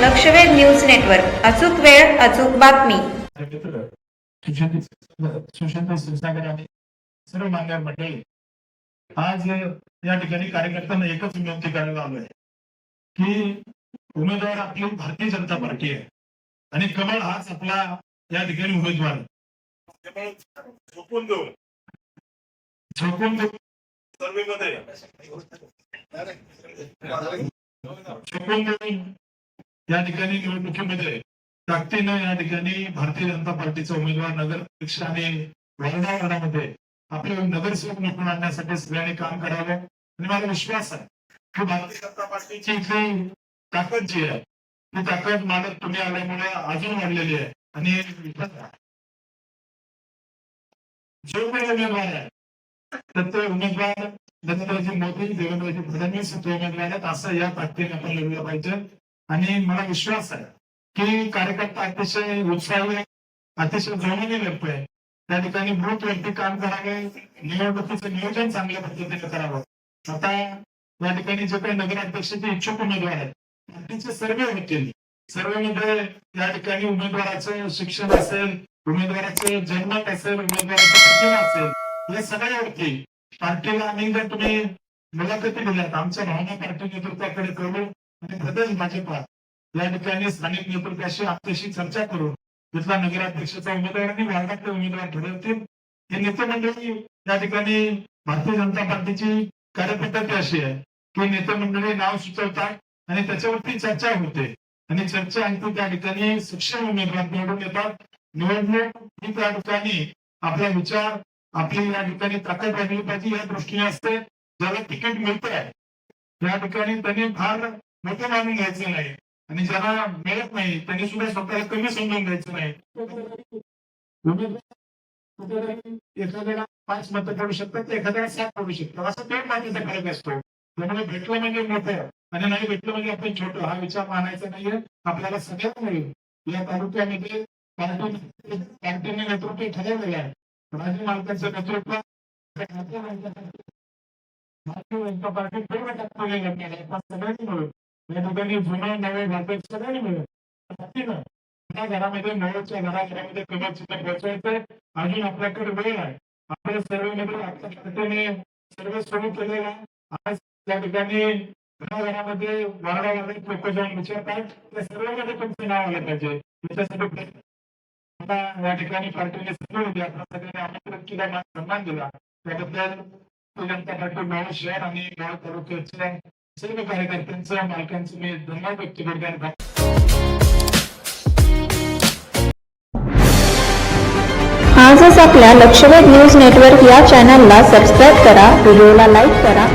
लक्षवेध news network. अचूक वेळ अचूक बातमी. सुशांत आणि सर्व मान्यवर मंडळी आज या ठिकाणी कार्यकर्त्यांना म्हणजे एकच विनंती करायला आलोय की उमेदवार आपली भारतीय जनता पार्टी आहे. आणि कमळ हाच आपला या ठिकाणी उमेदवार आहे. झोपून देऊ झोपून देऊ झोपून देऊन या ठिकाणी निवडणुकीमध्ये ताकदीनं या ठिकाणी भारतीय जनता पार्टीचा उमेदवार नगर अध्यक्ष आणि वारणामध्ये आपले नगरसेवक निवडून आणण्यासाठी सगळ्यांनी काम करावं. आणि मला विश्वास आहे की भारतीय जनता पार्टीची इथली ताकद जी आहे ती ताकद मला तुम्ही आल्यामुळे अजून वाढलेली आहे. आणि जो काही उमेदवार आहे तर उमेदवार नरेंद्रजी मोदी देवेंद्रजी फडणवीस उमेदवार आहेत. असं या ताकदीने आपण लढलं पाहिजे. आणि मला विश्वास आहे की कार्यकर्ता अतिशय उत्साही आहे, अतिशय जोमाने लढतोय. त्या ठिकाणी बूथ वरती काम करावे निवडणुकीचं नियोजन चांगल्या पद्धतीने करावं. आता या ठिकाणी जे काही नगराध्यक्षाचे इच्छुक उमेदवार आहेत त्यांचे सर्वे होतील सर्वेमध्ये या ठिकाणी उमेदवाराचं शिक्षण असेल उमेदवाराचं जन्मत असेल उमेदवाराचं प्रतिमा असेल सगळे सगळ्यावरती पार्टीला अनेकदा तुम्ही मुलाखती दिल्यात आमच्या भावना पार्टी नेतृत्वाकडे करू आणि प्रदेश भाजपा या ठिकाणी स्थानिक नेतृत्वाशी आपल्याशी चर्चा करून तिथला नगराध्यक्षाचा उमेदवार आणि वार्डातले उमेदवार ठरवतील हे नेते मंडळी या ठिकाणी भारतीय जनता पार्टीची कार्यपद्धती अशी आहे की नेते मंडळी नाव सुचवतात आणि त्याच्यावरती चर्चा होते. आणि चर्चा आहे ती त्या ठिकाणी सक्षम उमेदवार निवडून येतात. निवडणूक ही त्या ठिकाणी आपला विचार आपली या ठिकाणी ताकद राहिली पाहिजे या दृष्टीने असते. ज्याला तिकीट मिळत आहे या ठिकाणी त्यांनी फार मोठं मानून घ्यायचं नाही. आणि ज्यांना मिळत नाही त्यांनी सुद्धा स्वतःला कमी समजून घ्यायचं नाही. एखाद्याला पाच मतं करू शकतात एखाद्याला सात करू शकतात. असं पेट मातीचा फरक असतो. त्यामुळे भेटलं म्हणजे मोठं आणि नाही भेटलं म्हणजे आपण छोटं. हा विचार मानायचा नाहीये. आपल्याला सगळ्यात मिळेल. या तालुक्यामध्ये पार्टी नेतृत्व ठरवलेलं आहे. राजू मालकांचं नेतृत्व भारतीय जनता पार्टी पूर्ण टक्के सगळ्यांनी मिळून या ठिकाणी जुने नवे भारतीय सगळ्यांनी मिळून ताकदीनं घरामध्ये नवच्या घराघरामध्ये कमल सुद्धा पोहोचवायचंय अजून आपल्याकडे वेळ आहे. आपल्या सर्वेमध्ये आपल्या पार्टीने सर्वे सुरू केलेला आज त्या ठिकाणी घराघरामध्ये वारडावारडे लोक जाऊन विचारतात. त्या सर्वांमध्ये तुमचं नाव आलं पाहिजे. त्याच्यासाठी आता या ठिकाणी पार्टीने सगळे होते. आपण सगळ्यांनी आमंत्रित केला सन्मान दिला. त्याबद्दल भारतीय जनता पार्टी मोहोळ शहर आणि गाव तालुक्याचे सर्व कार्यकर्त्यांचा मालकांचं मी धन्यवाद व्यक्त करतो. आजच आपल्या लक्षवेध न्यूज नेटवर्क या चॅनलला सबस्क्राईब करा व्हिडिओला लाईक करा.